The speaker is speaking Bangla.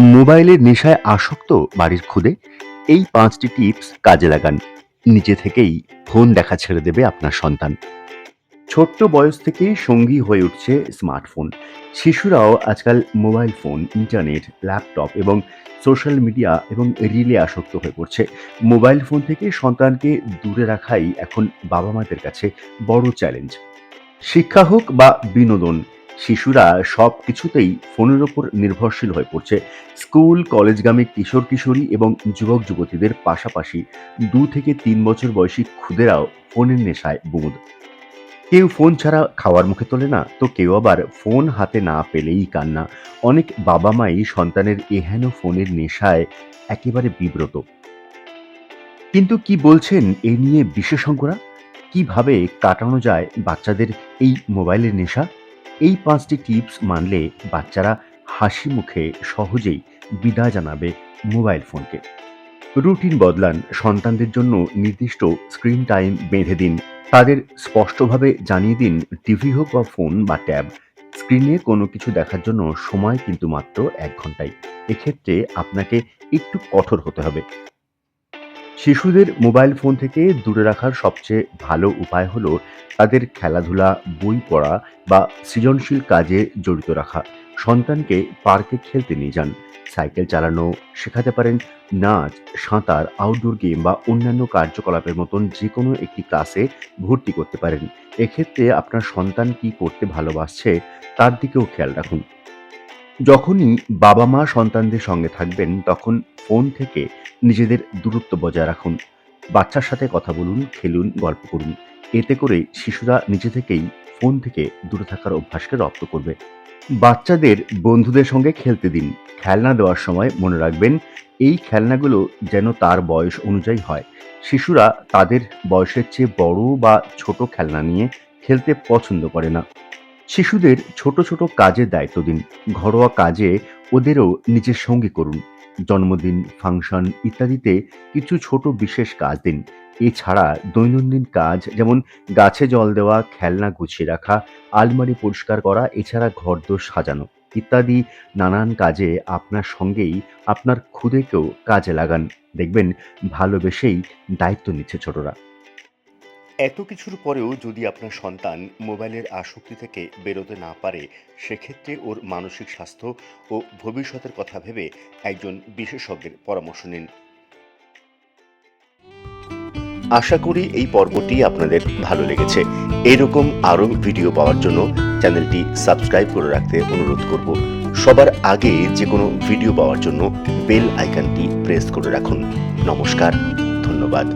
মোবাইলের নেশায় আসক্ত বাড়ির খুদে, এই পাঁচটি টিপস কাজে লাগান। নিজে থেকেই ফোন দেখা ছেড়ে দেবে আপনার সন্তান। ছোট্ট বয়স থেকেই সঙ্গী হয়ে উঠছে স্মার্টফোন। শিশুরাও আজকাল মোবাইল ফোন, ইন্টারনেট, ল্যাপটপ এবং সোশ্যাল মিডিয়া এবং রিলে আসক্ত হয়ে পড়ছে। মোবাইল ফোন থেকে সন্তানকে দূরে রাখাই এখন বাবা মাদের কাছে বড় চ্যালেঞ্জ। শিক্ষা হোক বা বিনোদন শিশুরা সব কিছুতেই ফোনের ওপর নির্ভরশীল হয়ে পড়ছে। স্কুল, কলেজগামী কিশোর কিশোরী এবং যুবক যুবতীদের পাশাপাশি দু থেকে তিন বছর বয়সী খুদেরাও ফোনের নেশায় বুঁদ। কেউ ফোন ছাড়া খাওয়ার মুখে তোলে না, তো কেউ আবার ফোন হাতে না পেলেই কান্না। অনেক বাবা মাই সন্তানের এহেন ফোনের নেশায় একেবারে বিব্রত। কিন্তু কি বলছেন এ নিয়ে বিশেষজ্ঞরা? কীভাবে কাটানো যায় বাচ্চাদের এই মোবাইলের নেশা? এই পাঁচটি টিপস মানলে বাচ্চারা হাসি মুখে সহজেই বিদায় জানাবে মোবাইল ফোনকে। রুটিন বদলান সন্তানদের জন্য নির্দিষ্ট স্ক্রিন টাইম বেঁধে দিন। তাদের স্পষ্টভাবে জানিয়ে দিন টিভি হোক বা ফোন বা ট্যাব, স্ক্রিনে কোনো কিছু দেখার জন্য সময় কিন্তু মাত্র এক ঘন্টাই এক্ষেত্রে আপনাকে একটু কঠোর হতে হবে। শিশুদের মোবাইল ফোন থেকে দূরে রাখার সবচেয়ে ভালো উপায় হলো তাদের খেলাধুলা, বই পড়া বা সৃজনশীল কাজে জড়িত রাখা। সন্তানকে পার্কে খেলতে নিয়ে যান, সাইকেল চালানো শেখাতে পারেন, নাচ, সাঁতার আউটডোর গেম বা অন্যান্য কার্যকলাপের মতন যে কোনো একটি ক্লাসে ভর্তি করতে পারেন। এক্ষেত্রে আপনার সন্তান কি করতে ভালোবাসছে তার দিকেও খেয়াল রাখুন। যখনই বাবা মা সন্তানদের সঙ্গে থাকবেন, তখন ফোন থেকে নিজেদের দূরত্ব বজায় রাখুন। বাচ্চার সাথে কথা বলুন, খেলুন, গল্প করুন। এতে করে শিশুরা নিজে থেকেই ফোন থেকে দূরে থাকার অভ্যাসকে রপ্ত করবে। বাচ্চাদের বন্ধুদের সঙ্গে খেলতে দিন। খেলনা দেওয়ার সময় মনে রাখবেন, এই খেলনাগুলো যেন তার বয়স অনুযায়ী হয়। শিশুরা তাদের বয়সের চেয়ে বড় বা ছোট খেলনা নিয়ে খেলতে পছন্দ করে না। শিশুদের ছোট ছোট কাজের দায়িত্ব দিন। ঘরোয়া কাজে ওদেরও নিজের সঙ্গী করুন। জন্মদিন, ফাংশন ইত্যাদিতে কিছু ছোট বিশেষ কাজ দিন। এছাড়া দৈনন্দিন কাজ যেমন গাছে জল দেওয়া, খেলনা গুছিয়ে রাখা, আলমারি পরিষ্কার করা, এছাড়া ঘরদোর সাজানো ইত্যাদি নানান কাজে আপনার সঙ্গেই আপনার খুদেকেও কাজে লাগান। দেখবেন ভালোবেসেই দায়িত্ব নিচ্ছে ছোটরা। এত কিছুর পরেও যদি আপনার সন্তান মোবাইলের আসক্তি থেকে বেরোতে না পারে, সেক্ষেত্রে ওর মানসিক স্বাস্থ্য ও ভবিষ্যতের কথা ভেবে একজন বিশেষজ্ঞের পরামর্শ নিন। আশা করি এই পর্বটি আপনাদের ভালো লেগেছে। এরকম আরও ভিডিও পাওয়ার জন্য চ্যানেলটি সাবস্ক্রাইব করে রাখতে অনুরোধ করব। সবার আগে যে কোনো ভিডিও পাওয়ার জন্য বেল আইকনটি প্রেস করে রাখুন। নমস্কার, ধন্যবাদ।